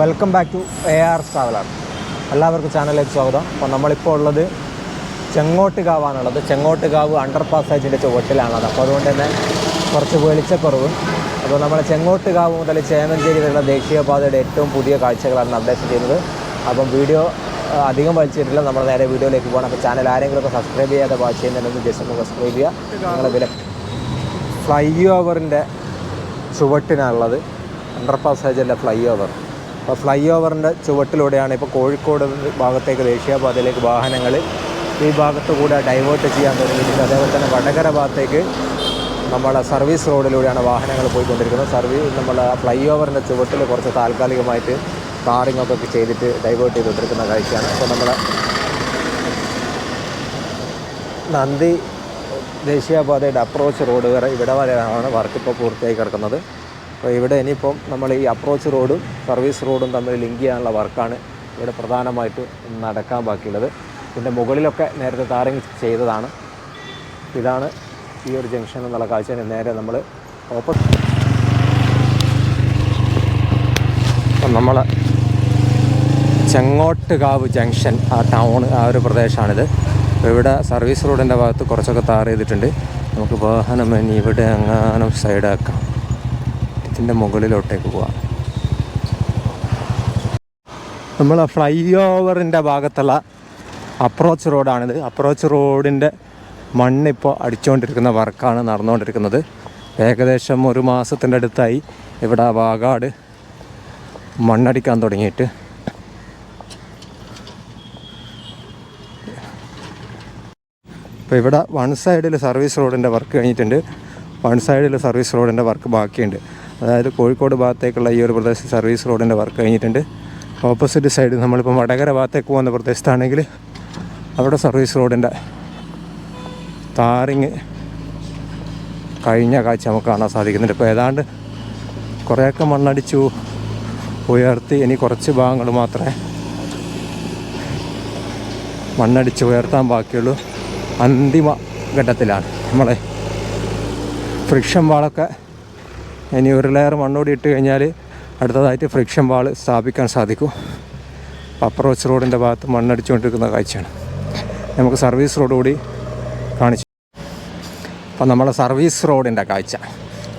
Welcome back to A R traveller എല്ലാവർക്കും ചാനലിലേക്ക് സ്വാഗതം. അപ്പോൾ നമ്മളിപ്പോൾ ഉള്ളത് ചെങ്ങോട്ടുകാവാണുള്ളത്. ചെങ്ങോട്ടുകാവ് അണ്ടർ പാസേജിന്റെ ചുവട്ടിലാണത്. അപ്പോൾ അതുകൊണ്ട് തന്നെ കുറച്ച് വെളിച്ചക്കുറവ്. അപ്പോൾ നമ്മൾ ചെങ്ങോട്ടുകാവ് മുതൽ ചേമഞ്ചേരി വരെയുള്ള ദേശീയപാതയുടെ ഏറ്റവും പുതിയ കാഴ്ചകളാണ് അപ്ഡേഷൻ ചെയ്യുന്നത്. അപ്പം വീഡിയോ അധികം വലിച്ചിട്ടില്ല. നമ്മൾ നേരെ വീഡിയോയിലേക്ക് പോകണം. അപ്പോൾ ചാനൽ ആരെങ്കിലും ഒക്കെ സബ്സ്ക്രൈബ് ചെയ്യാതെ വാച്ച് ചെയ്യുന്നുണ്ടെങ്കിൽ ജസ്റ്റ് ഒന്ന് സബ്സ്ക്രൈബ് ചെയ്യുക. നിങ്ങളെ വില ഫ്ലൈ ഓവറിന്റെ ചുവട്ടിനാണുള്ളത്. അണ്ടർ പാസേജിന്റെ ഫ്ലൈ ഓവർ അപ്പോൾ ഫ്ലൈ ഓവറിന്റെ ചുവട്ടിലൂടെയാണ് ഇപ്പോൾ കോഴിക്കോട് ഭാഗത്തേക്ക് ദേശീയപാതയിലേക്ക് വാഹനങ്ങൾ ഈ ഭാഗത്ത് കൂടെ ഡൈവേർട്ട് ചെയ്യാൻ തുടങ്ങിയിട്ടുണ്ട്. അതേപോലെ തന്നെ വടകര ഭാഗത്തേക്ക് നമ്മളെ സർവീസ് റോഡിലൂടെയാണ് വാഹനങ്ങൾ പോയിക്കൊണ്ടിരിക്കുന്നത്. സർവീസ് നമ്മളെ ഫ്ലൈ ഓവറിന്റെ ചുവട്ടിൽ കുറച്ച് താൽക്കാലികമായിട്ട് കാറിങ്ങൊക്കെ ചെയ്തിട്ട് ഡൈവേർട്ട് ചെയ്തുകൊണ്ടിരിക്കുന്ന കാഴ്ചയാണ്. അപ്പോൾ നമ്മൾ നന്ദി ദേശീയപാതയുടെ അപ്രോച്ച് റോഡ് വരെ ഇവിടെ വരെയാണ് വർക്ക് ഇപ്പോൾ പൂർത്തിയായി കിടക്കുന്നത്. അപ്പോൾ ഇവിടെ ഇനിയിപ്പം നമ്മൾ ഈ അപ്രോച്ച് റോഡും സർവീസ് റോഡും തമ്മിൽ ലിങ്ക് ചെയ്യാനുള്ള വർക്കാണ് ഇവിടെ പ്രധാനമായിട്ട് നടക്കാൻ ബാക്കിയുള്ളത്. പിന്നെ മുകളിലൊക്കെ നേരത്തെ താരങ് ചെയ്തതാണ്. ഇതാണ് ഈ ഒരു ജംഗ്ഷൻ എന്നുള്ള കാഴ്ച നേരെ നമ്മൾ ഓപ്പൺ നമ്മൾ ചെങ്ങോട്ടുകാവ് ജംഗ്ഷൻ ആ ടൗൺ ആ ഒരു പ്രദേശമാണിത് ഇവിടെ സർവീസ് റോഡിന്റെ ഭാഗത്ത് കുറച്ചൊക്കെ താർ ചെയ്തിട്ടുണ്ട്. നമുക്ക് വാഹനം ഇനി ഇവിടെ എങ്ങാനും സൈഡാക്കാം ഇതിന്റെ മുകളിലോട്ടേക്ക് പോവാം. നമ്മൾ ഫ്ലൈ ഓവറിന്റെ ഭാഗത്തുള്ള അപ്രോച്ച് റോഡാണിത്. അപ്രോച്ച് റോഡിന്റെ മണ്ണിപ്പോൾ അടിച്ചുകൊണ്ടിരിക്കുന്ന വർക്കാണ് നടന്നുകൊണ്ടിരിക്കുന്നത് ഏകദേശം ഒരു മാസത്തിന്റെ അടുത്തായി ഇവിടെ വാഗാട് മണ്ണടിക്കാൻ തുടങ്ങിയിട്ട്. ഇപ്പോൾ ഇവിടെ വൺ സൈഡിൽ സർവീസ് റോഡിന്റെ വർക്ക് കഴിഞ്ഞിട്ടുണ്ട്. വൺ സൈഡിൽ സർവീസ് റോഡിന്റെ വർക്ക് ബാക്കിയുണ്ട്. അതായത് കോഴിക്കോട് ഭാഗത്തേക്കുള്ള ഈ ഒരു പ്രദേശത്ത് സർവീസ് റോഡിന്റെ വർക്ക് കഴിഞ്ഞിട്ടുണ്ട്. ഓപ്പോസിറ്റ് സൈഡ് നമ്മളിപ്പോൾ വടകര ഭാഗത്തേക്ക് പോകുന്ന പ്രദേശത്താണെങ്കിൽ അവിടെ സർവീസ് റോഡിന്റെ താറിങ് കഴിഞ്ഞ കാഴ്ച നമുക്ക് കാണാൻ സാധിക്കുന്നുണ്ട്. ഇപ്പോൾ ഏതാണ്ട് കുറേയൊക്കെ മണ്ണടിച്ചു ഉയർത്തി ഇനി കുറച്ച് ഭാഗങ്ങൾ മാത്രമേ മണ്ണടിച്ച് ഉയർത്താൻ ബാക്കിയുള്ളൂ. അന്തിമ ഘട്ടത്തിലാണ് നമ്മളെ ഫ്രിക്ഷൻ വാളൊക്കെ ഇനി ഒരു ലെയർ മണ്ണോടി ഇട്ട് കഴിഞ്ഞാൽ അടുത്തതായിട്ട് ഫ്രിക്ഷൻ വാൾ സ്ഥാപിക്കാൻ സാധിക്കും. അപ്രോച്ച് റോഡിന്റെ ഭാഗത്ത് മണ്ണടിച്ചുകൊണ്ടിരിക്കുന്ന കാഴ്ചയാണ്. നമുക്ക് സർവീസ് റോഡ് കൂടി കാണിച്ചു. അപ്പം നമ്മളെ സർവീസ് റോഡിന്റെ കാഴ്ച.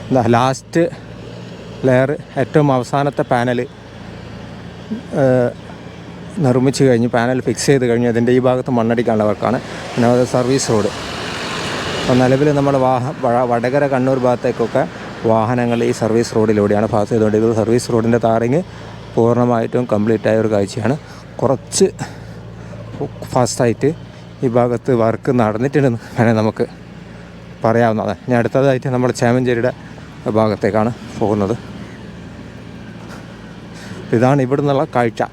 എന്താ ലാസ്റ്റ് ലെയർ ഏറ്റവും അവസാനത്തെ പാനൽ നിർമ്മിച്ച് കഴിഞ്ഞ് പാനൽ ഫിക്സ് ചെയ്ത് കഴിഞ്ഞ് അതിന്റെ ഈ ഭാഗത്ത് മണ്ണടിക്കാനുള്ള വർക്കാണ് പിന്നെ അത് സർവീസ് റോഡ് അപ്പോൾ നിലവിൽ നമ്മൾ വാഹ വടകര കണ്ണൂർ ഭാഗത്തേക്കൊക്കെ വാഹനങ്ങൾ ഈ സർവീസ് റോഡിലൂടെയാണ് പാസ് ചെയ്തുകൊണ്ടിരിക്കുന്നത്. സർവീസ് റോഡിന്റെ താറിങ് പൂർണമായിട്ടും കംപ്ലീറ്റ് ആയ ഒരു കാഴ്ചയാണ്. കുറച്ച് ഫാസ്റ്റായിട്ട് ഈ ഭാഗത്ത് വർക്ക് നടന്നിട്ടുണ്ടെന്ന് വേണേൽ നമുക്ക് പറയാവുന്നതാണ്. ഞാൻ അടുത്തതായിട്ട് നമ്മുടെ ചേമഞ്ചേരിയുടെ ഭാഗത്തേക്കാണ് പോകുന്നത്. ഇതാണ് ഇവിടെ നിന്നുള്ള കാഴ്ച.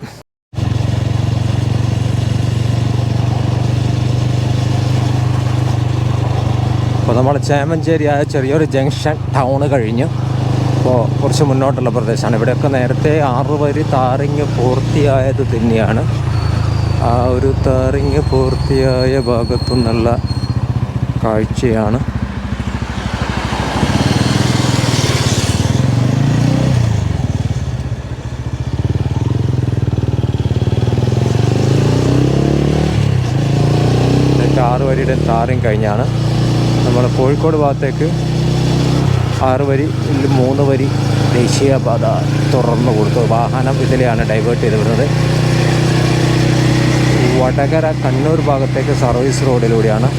അപ്പോൾ നമ്മൾ ചേമഞ്ചേരി ആ ചെറിയൊരു ജംഗ്ഷൻ ടൗൺ കഴിഞ്ഞു. അപ്പോൾ കുറച്ച് മുന്നോട്ടുള്ള പ്രദേശമാണ്. ഇവിടെയൊക്കെ നേരത്തെ ആറ് വരി താറിങ് പൂർത്തിയായത് തന്നെയാണ്. ആ ഒരു താറിങ് പൂർത്തിയായ ഭാഗത്തു നിന്നുള്ള കാഴ്ചയാണ്. ആറ് വരിയുടെ താറിങ് കഴിഞ്ഞാണ്. നമ്മൾ കോഴിക്കോട് ഭാഗത്തേക്ക് ആറ് വരി മൂന്ന് വരി ദേശീയപാത തുറന്നു കൊടുത്തു. വാഹനം ഇതിലെയാണ് ഡൈവേർട്ട് ചെയ്ത് വിടുന്നത്. വടകര കണ്ണൂർ ഭാഗത്തേക്ക് സർവീസ് റോഡിലൂടെയാണ്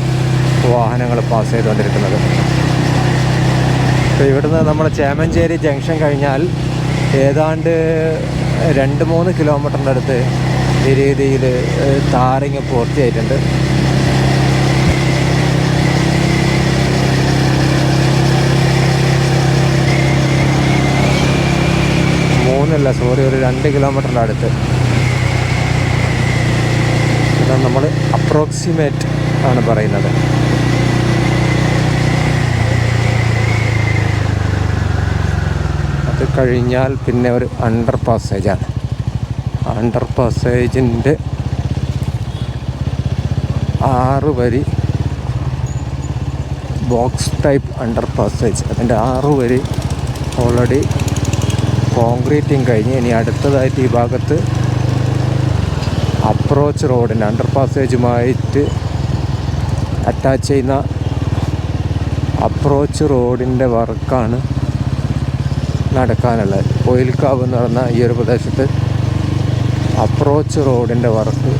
വാഹനങ്ങൾ പാസ് ചെയ്തുകൊണ്ടിരിക്കുന്നത്. അപ്പോൾ ഇവിടുന്ന് നമ്മൾ ചേമഞ്ചേരി ജംഗ്ഷൻ കഴിഞ്ഞാൽ ഏതാണ്ട് രണ്ട് മൂന്ന് കിലോമീറ്ററിന്റെ അടുത്ത് ഈ രീതിയിൽ താറിങ് പൂർത്തിയായിട്ടുണ്ട്. മൂന്നല്ല സോറി ഒരു രണ്ട് കിലോമീറ്ററിന്റെ അടുത്ത്. ഇതാണ് നമ്മൾ അപ്രോക്സിമേറ്റ് ആണ് പറയുന്നത്. അത് കഴിഞ്ഞാൽ പിന്നെ ഒരു അണ്ടർ പാസേജാണ് അണ്ടർ പാസേജിന്റെ ആറ് വരി ബോക്സ് ടൈപ്പ് അണ്ടർ പാസേജ് അതിന്റെ ആറ് വരി ഓൾറെഡി കോൺക്രീറ്റിങ് കഴിഞ്ഞ് ഇനി അടുത്തതായിട്ട് ഈ ഭാഗത്ത് അപ്രോച്ച് റോഡിന് അണ്ടർ പാസേജുമായിട്ട് അറ്റാച്ച് ചെയ്യുന്ന അപ്രോച്ച് റോഡിന്റെ വർക്കാണ് നടക്കാനുള്ളത്. കോയിൽക്കാവ് എന്ന് പറഞ്ഞ ഈ ഒരു പ്രദേശത്ത് അപ്രോച്ച് റോഡിന്റെ വർക്ക്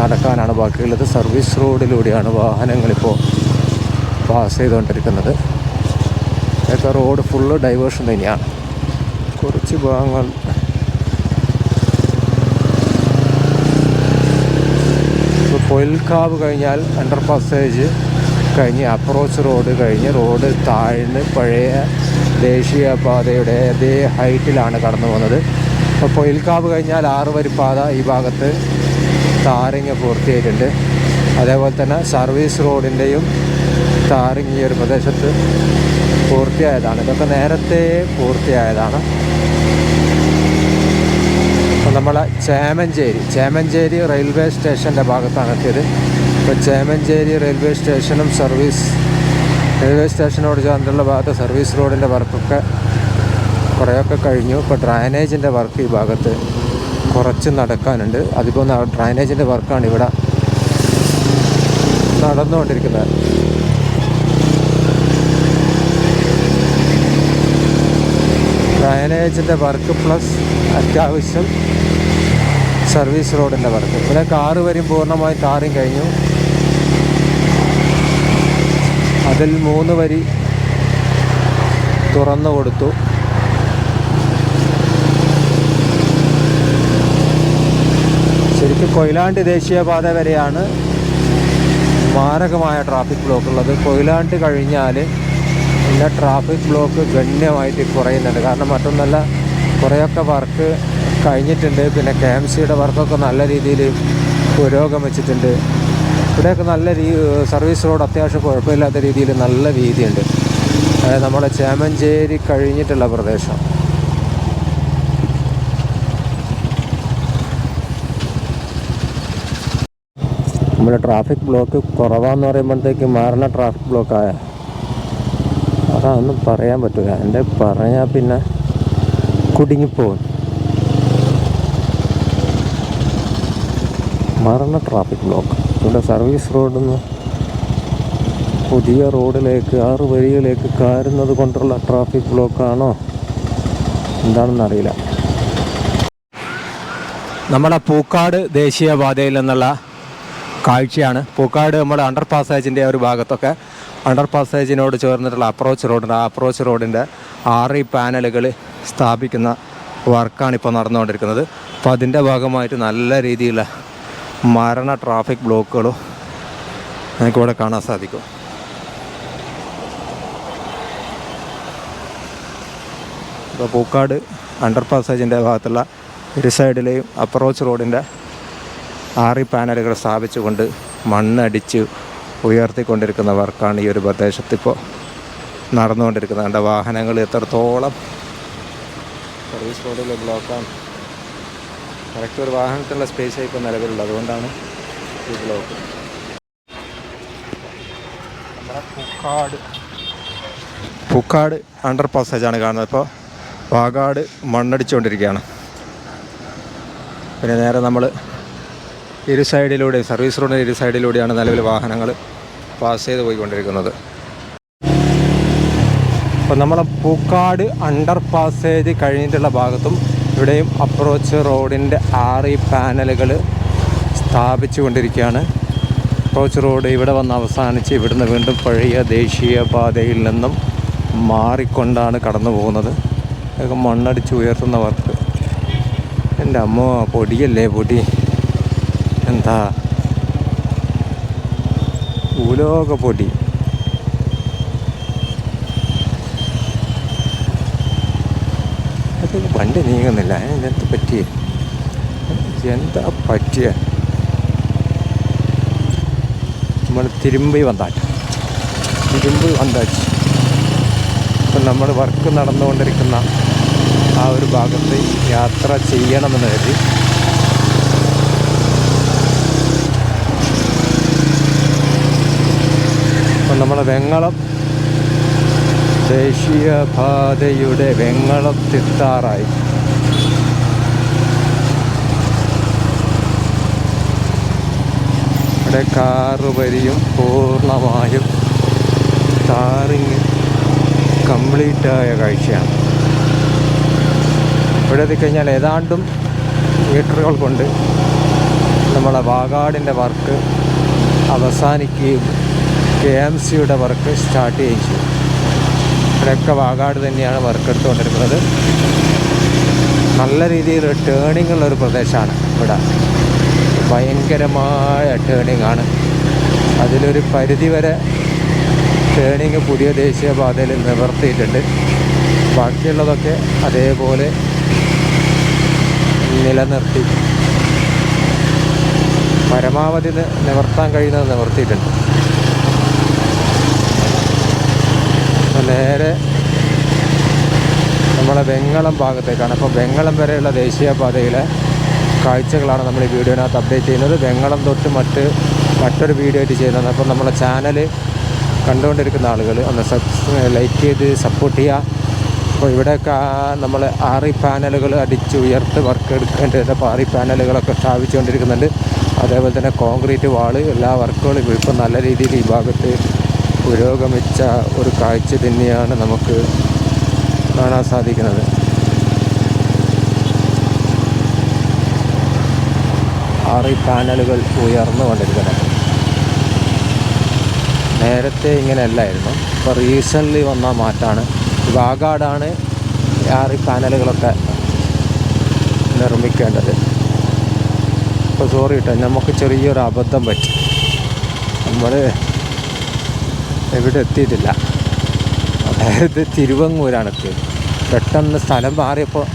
നടക്കാനാണ് ബാക്കിയുള്ളത്. സർവീസ് റോഡിലൂടെയാണ് വാഹനങ്ങളിപ്പോൾ പാസ് ചെയ്തുകൊണ്ടിരിക്കുന്നത് ഇതൊക്കെ റോഡ് ഫുള്ള് ഡൈവേർഷൻ തന്നെയാണ്. കുറച്ച് ഭാഗങ്ങൾ. ഇപ്പോൾ കഴിഞ്ഞാൽ അണ്ടർ പാസേജ് കഴിഞ്ഞ് അപ്രോച്ച് റോഡ് കഴിഞ്ഞ് റോഡ് താഴ്ന്ന് പഴയ ദേശീയപാതയുടെ അതേ ഹൈറ്റിലാണ് കടന്നു പോകുന്നത്. അപ്പോൾ പൊയിൽക്കാവ് കഴിഞ്ഞാൽ ആറ് പാത ഈ ഭാഗത്ത് താറിങ് പൂർത്തിയായിട്ടുണ്ട്. അതേപോലെ തന്നെ സർവീസ് റോഡിന്റെയും താറിങ് ഈ ഒരു പ്രദേശത്ത് പൂർത്തിയായതാണ്. ഇതൊക്കെ നേരത്തെ പൂർത്തിയായതാണ്. അപ്പോൾ നമ്മളെ ചേമഞ്ചേരി ചേമഞ്ചേരി റെയിൽവേ സ്റ്റേഷന്റെ ഭാഗത്താണ് എത്തിയത്. ഇപ്പോൾ ചേമഞ്ചേരി റെയിൽവേ സ്റ്റേഷനും സർവീസ് റെയിൽവേ സ്റ്റേഷനോട് ചേർന്നുള്ള ഭാഗത്ത് സർവീസ് റോഡിന്റെ വർക്കൊക്കെ കുറേയൊക്കെ കഴിഞ്ഞു. ഇപ്പോൾ ഡ്രൈനേജിന്റെ വർക്ക് ഈ ഭാഗത്ത് കുറച്ച് നടക്കാനുണ്ട്. അതിപ്പോൾ ഡ്രൈനേജിന്റെ വർക്കാണ് ഇവിടെ നടന്നുകൊണ്ടിരിക്കുന്നത്. ഡ്രൈനേജിന്റെ വർക്ക് പ്ലസ് അത്യാവശ്യം സർവീസ് റോഡിന്റെ വർക്ക്. പിന്നെ കാറ് വരും പൂർണമായും താറും കഴിഞ്ഞു. അതിൽ മൂന്ന് വരി തുറന്നു കൊടുത്തു. ശരിക്കും കൊയിലാണ്ടി ദേശീയപാത വരെയാണ് മാരകമായ ട്രാഫിക് ബ്ലോക്ക് ഉള്ളത് കൊയിലാണ്ടി കഴിഞ്ഞാൽ പിന്നെ ട്രാഫിക് ബ്ലോക്ക് ഗണ്യമായിട്ട് കുറയുന്നുണ്ട്. കാരണം മറ്റൊന്നല്ല കുറേയൊക്കെ വർക്ക് കഴിഞ്ഞിട്ടുണ്ട്. പിന്നെ കെ എം സിയുടെ വർക്കൊക്കെ നല്ല രീതിയിൽ പുരോഗമിച്ചിട്ടുണ്ട്. ഇവിടെയൊക്കെ നല്ല രീ സർവീസ് റോഡ് അത്യാവശ്യം കുഴപ്പമില്ലാത്ത രീതിയിൽ നല്ല വീതിയുണ്ട്. അതായത് നമ്മുടെ ചേമഞ്ചേരി കഴിഞ്ഞിട്ടുള്ള പ്രദേശം. നമ്മുടെ ട്രാഫിക് ബ്ലോക്ക് കുറവാന്ന് പറയുമ്പോഴത്തേക്ക് മാറുന്ന ട്രാഫിക് ബ്ലോക്കായ അതൊന്നും പറയാൻ പറ്റില്ല എന്റെ പറഞ്ഞാൽ പിന്നെ കുടുങ്ങിപ്പോകും മരണ ട്രാഫിക് ബ്ലോക്ക് ഇവിടെ സർവീസ് റോഡിൽ നിന്ന് പുതിയ റോഡിലേക്ക് ആറ് വഴിയിലേക്ക് കയറുന്നത് കൊണ്ടുള്ള ട്രാഫിക് ബ്ലോക്കാണോ എന്താണെന്ന് അറിയില്ല നമ്മുടെ പൂക്കാട് ദേശീയപാതയിൽ നിന്നുള്ള കാഴ്ചയാണ്. പൂക്കാട് നമ്മുടെ അണ്ടർ പാസേജിന്റെ ഒരു ഭാഗത്തൊക്കെ അണ്ടർ പാസേജിനോട് ചേർന്നിട്ടുള്ള അപ്രോച്ച് റോഡുണ്ട് ആ അപ്രോച്ച് റോഡിന്റെ ആറ് പാനലുകൾ സ്ഥാപിക്കുന്ന വർക്കാണ് ഇപ്പോൾ നടന്നുകൊണ്ടിരിക്കുന്നത്. അപ്പോൾ അതിന്റെ ഭാഗമായിട്ട് നല്ല രീതിയിലുള്ള മരണ ട്രാഫിക് ബ്ലോക്കുകളും നമുക്കിവിടെ കാണാൻ സാധിക്കും. ഇപ്പോൾ പൂക്കാട് അണ്ടർ പാസേജിന്റെ ഭാഗത്തുള്ള ഒരു സൈഡിലെയും അപ്രോച്ച് റോഡിന്റെ ആറി പാനലുകൾ സ്ഥാപിച്ചുകൊണ്ട് മണ്ണടിച്ച് ഉയർത്തിക്കൊണ്ടിരിക്കുന്ന വർക്കാണ് ഈ ഒരു പ്രദേശത്തിപ്പോൾ നടന്നുകൊണ്ടിരിക്കുന്നത്. കണ്ട വാഹനങ്ങൾ എത്രത്തോളം സർവീസ് റോഡിൽ ബ്ലോക്കാണ്. കറക്റ്റ് ഒരു വാഹനത്തിനുള്ള സ്പേസ് ഇപ്പോൾ നിലവിലുള്ളത്. അതുകൊണ്ടാണ് ഈ ബ്ലോക്ക്. നമ്മുടെ പൂക്കാട്. പൂക്കാട് അണ്ടർ പാസേജാണ് കാണുന്നത്. ഇപ്പോൾ വാഗാട് മണ്ണടിച്ചുകൊണ്ടിരിക്കുകയാണ്. പിന്നെ നേരെ നമ്മൾ ഇരു സൈഡിലൂടെ സർവീസ് റോഡിന്റെ ഇരു സൈഡിലൂടെയാണ് നിലവിൽ വാഹനങ്ങൾ പാസ് ചെയ്ത് പോയിക്കൊണ്ടിരിക്കുന്നത്. അപ്പോൾ നമ്മളെ പൂക്കാട് അണ്ടർ പാസേജ് കഴിഞ്ഞിട്ടുള്ള ഭാഗത്തും ഇവിടെയും അപ്രോച്ച് റോഡിന്റെ ആറ് പാനലുകൾ സ്ഥാപിച്ചു കൊണ്ടിരിക്കുകയാണ് അപ്രോച്ച് റോഡ് ഇവിടെ വന്ന് അവസാനിച്ച് ഇവിടുന്ന് വീണ്ടും പഴയ ദേശീയപാതയിൽ നിന്നും മാറിക്കൊണ്ടാണ് കടന്നു പോകുന്നത്. മണ്ണടിച്ച് ഉയർത്തുന്ന വർക്ക് എന്റെ അമ്മ പൊടിയല്ലേ പൊടി? എന്താ? ഭൂലോക പൊടി അത് വണ്ടി നീങ്ങുന്നില്ല. അതിനെന്ത് പറ്റി എന്താ പറ്റിയ? നമ്മൾ തിരുമ്പി വന്നാട്ട്. തിരുമ്പി വന്നാച്ച് ഇപ്പം നമ്മൾ വർക്ക് നടന്നുകൊണ്ടിരിക്കുന്ന ആ ഒരു ഭാഗത്ത് യാത്ര ചെയ്യണമെന്ന് കരുതി നമ്മളെ വെങ്ങളം ദേശീയപാതയുടെ വെങ്ങളത്തിത്താറായി ഇവിടെ കാറ് വരിയും പൂർണമായും ടാറിങ് കംപ്ലീറ്റായ കാഴ്ചയാണ്. ഇവിടെ എത്തിക്കഴിഞ്ഞാൽ ഏതാണ്ടും മീറ്ററുകൾ കൊണ്ട് നമ്മളെ വാഗാടിന്റെ വർക്ക് അവസാനിക്കുകയും കെ എം സിയുടെ വർക്ക് സ്റ്റാർട്ട് ചെയ്യുകയും ചെയ്യും ഇവിടെയൊക്കെ വാഗാട് തന്നെയാണ് വർക്ക് എടുത്തുകൊണ്ടിരിക്കുന്നത്. നല്ല രീതിയിൽ ടേണിംഗ് ഉള്ള ഒരു പ്രദേശമാണ് ഇവിടെ. ഭയങ്കരമായ ടേണിംഗ് ആണ്. അതിലൊരു പരിധി വരെ ടേണിങ് പുതിയ ദേശീയപാതയിൽ നിവർത്തിയിട്ടുണ്ട്. ബാക്കിയുള്ളതൊക്കെ അതേപോലെ നിലനിർത്തി. പരമാവധി നിവർത്താൻ കഴിയുന്നത് നിവർത്തിയിട്ടുണ്ട് അപ്പോൾ നേരെ നമ്മളെ വെങ്ങളം ഭാഗത്തേക്കാണ്. അപ്പോൾ വെങ്ങളം വരെയുള്ള ദേശീയപാതയിലെ കാഴ്ചകളാണ് നമ്മൾ ഈ വീഡിയോനകത്ത് അപ്ഡേറ്റ് ചെയ്യുന്നത്. വെങ്ങളം തൊട്ട് മറ്റ് മറ്റൊരു വീഡിയോ ആയിട്ട് ചെയ്യുന്നത് അപ്പോൾ നമ്മളെ ചാനൽ കണ്ടുകൊണ്ടിരിക്കുന്ന ആളുകൾ ഒന്ന് സബ്സ് ലൈക്ക് ചെയ്ത് സപ്പോർട്ട് ചെയ്യുക. അപ്പോൾ ഇവിടെയൊക്കെ നമ്മൾ ആറി പാനലുകൾ അടിച്ച് ഉയർത്ത് വർക്ക് എടുക്കേണ്ടത് അപ്പോൾ ആറി പാനലുകളൊക്കെ സ്ഥാപിച്ചുകൊണ്ടിരിക്കുന്നുണ്ട്. അതേപോലെ തന്നെ കോൺക്രീറ്റ് വാൾ എല്ലാ വർക്കുകളും ഇപ്പോൾ നല്ല രീതിയിൽ ഈ ഭാഗത്ത് പുരോഗമിച്ച ഒരു കാഴ്ച തന്നെയാണ് നമുക്ക് കാണാൻ സാധിക്കുന്നത്. ആറി പാനലുകൾ ഉയർന്നുകൊണ്ടിരിക്കുന്നത് നേരത്തെ ഇങ്ങനെ അല്ലായിരുന്നു ഇപ്പോൾ റീസെന്റ്ലി വന്ന മാറ്റമാണ് വാഗാടാണ് ആറി പാനലുകളൊക്കെ നിർമ്മിക്കേണ്ടത്. ഇപ്പോൾ സോറി കേട്ടോ നമുക്ക് ചെറിയൊരു അബദ്ധം പറ്റി. നമ്മൾ എവിടെ എത്തിയിട്ടില്ല. അതായത് തിരുവങ്ങൂരാണ് എത്തിയത്. പെട്ടെന്ന് സ്ഥലം മാറിയപ്പോൾ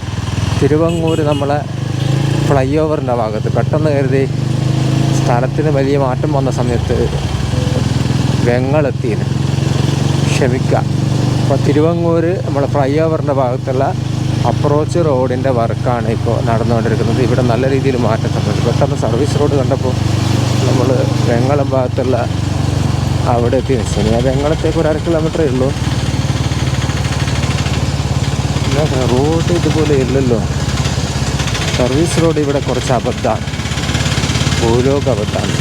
തിരുവങ്ങൂർ നമ്മളെ ഫ്ലൈ ഓവറിന്റെ ഭാഗത്ത് പെട്ടെന്ന് കരുതി സ്ഥലത്തിന് വലിയ മാറ്റം വന്ന സമയത്ത് വെങ്ങളെത്തിന് ക്ഷമിക്കുക അപ്പോൾ തിരുവങ്ങൂർ നമ്മളെ ഫ്ലൈ ഓവറിന്റെ ഭാഗത്തുള്ള അപ്രോച്ച് റോഡിന്റെ വർക്കാണ് ഇപ്പോൾ നടന്നുകൊണ്ടിരിക്കുന്നത്. ഇവിടെ നല്ല രീതിയിൽ മാറ്റം സംഭവിച്ചു. പെട്ടെന്ന് സർവീസ് റോഡ് കണ്ടപ്പോൾ നമ്മൾ വെങ്ങളം ഭാഗത്തുള്ള അവിടെ എത്തി നിൽക്കുന്നത് ആ വെങ്ങളത്തേക്ക് ഒരു അര കിലോമീറ്ററേ ഉള്ളൂ. റോഡ് ഇതുപോലെ ഇല്ലല്ലോ. സർവീസ് റോഡ് ഇവിടെ കുറച്ച് അബദ്ധമാണ്. ഭൂലോക അബദ്ധമാണ്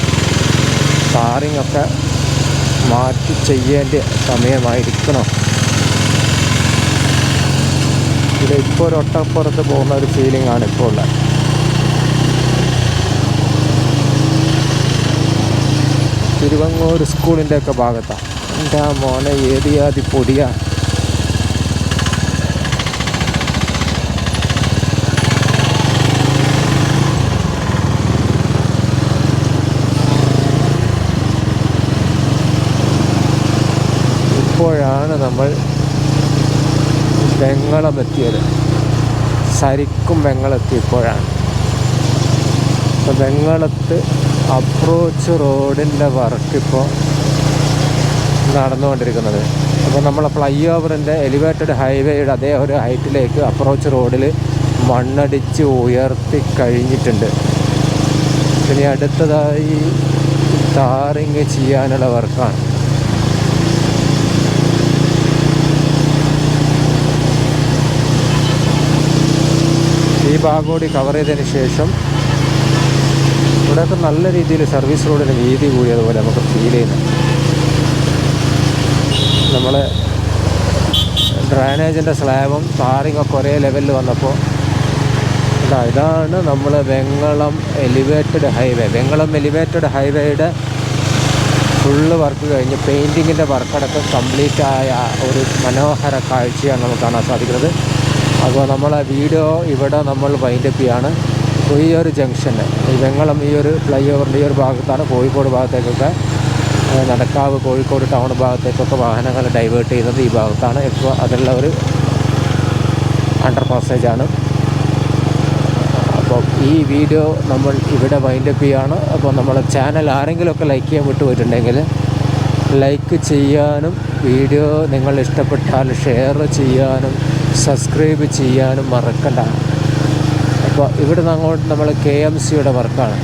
ഒക്കെ മാറ്റി ചെയ്യേണ്ട സമയമായിരിക്കണം. ഇവിടെ ഇപ്പോൾ ഒരു ഒട്ടപ്പുറത്ത് പോകുന്ന ഒരു ഫീലിംഗ് ആണ് ഇപ്പോൾ ഉള്ളത്. തിരുവങ്ങൂർ സ്കൂളിന്റെ ഒക്കെ ഭാഗത്താണ് എന്റെ മോനെ ഏതിയാതി പൊടിയാ? ഇപ്പോഴാണ് നമ്മൾ വെങ്ങളം എത്തിയത്. ശരിക്കും വെങ്ങളെത്തി ഇപ്പോഴാണ്. അപ്പോൾ വെങ്ങളത്ത് അപ്രോച്ച് റോഡിന്റെ വർക്ക് ഇപ്പോൾ നടന്നുകൊണ്ടിരിക്കുന്നത്. അപ്പോൾ നമ്മൾ ഫ്ലൈ ഓവറിന്റെ എലിവേറ്റഡ് ഹൈവേയുടെ അതേ ഒരു ഹൈറ്റിലേക്ക് അപ്രോച്ച് റോഡിൽ മണ്ണടിച്ച് ഉയർത്തി കഴിഞ്ഞിട്ടുണ്ട്. ഇനി അടുത്തതായി ടാറിങ് ചെയ്യാനുള്ള വർക്കാണ്. ഈ ഭാഗം കൂടി കവർ ചെയ്തതിന് ശേഷം ഇവിടെയൊക്കെ നല്ല രീതിയിൽ സർവീസ് റോഡിന് വീതി കൂടിയതുപോലെ നമുക്ക് ഫീൽ ചെയ്യുന്നു നമ്മൾ ഡ്രൈനേജിന്റെ സ്ലാബും ടാറിങ് ഒക്കെ ഒരേ ലെവലിൽ വന്നപ്പോൾ ഇതാ ഇതാണ് നമ്മൾ Vengalam elevated highway Vengalam elevated ഹൈവേയുടെ ഫുള്ള് വർക്ക് കഴിഞ്ഞ് പെയിന്റിങ്ങിന്റെ വർക്കടക്കം കംപ്ലീറ്റ് ആയ ഒരു മനോഹര കാഴ്ചയാണ് നമുക്ക് കാണാൻ സാധിക്കുന്നത്. അപ്പോൾ നമ്മളെ വീഡിയോ ഇവിടെ നമ്മൾ വൈൻഡപ്പ് ചെയ്യാണ്. അപ്പോൾ ഈ ഒരു ജംഗ്ഷന് ഈ ഈ ഒരു ഫ്ലൈ ഓവറിന്റെ ഈ ഒരു ഭാഗത്താണ് കോഴിക്കോട് ഭാഗത്തേക്കൊക്കെ നടക്കാവ് കോഴിക്കോട് ടൗൺ ഭാഗത്തേക്കൊക്കെ വാഹനങ്ങൾ ഡൈവേർട്ട് ചെയ്യുന്നത് ഈ ഭാഗത്താണ്. ഇപ്പോൾ അതിലുള്ള ഒരു അണ്ടർ പാസേജാണ് അപ്പോൾ ഈ വീഡിയോ നമ്മൾ ഇവിടെ വൈൻഡപ്പ് ചെയ്യുകയാണ് അപ്പോൾ നമ്മളെ ചാനൽ ആരെങ്കിലുമൊക്കെ ലൈക്ക് ചെയ്യാൻ വിട്ടുപോയിട്ടുണ്ടെങ്കിൽ ലൈക്ക് ചെയ്യാനും വീഡിയോ നിങ്ങൾ ഇഷ്ടപ്പെട്ടാൽ ഷെയർ ചെയ്യാനും സബ്സ്ക്രൈബ് ചെയ്യാനും മറക്കണ്ട. അപ്പോൾ ഇവിടുന്ന് അങ്ങോട്ട് നമ്മൾ കെ എം സിയുടെ വർക്കാണ്.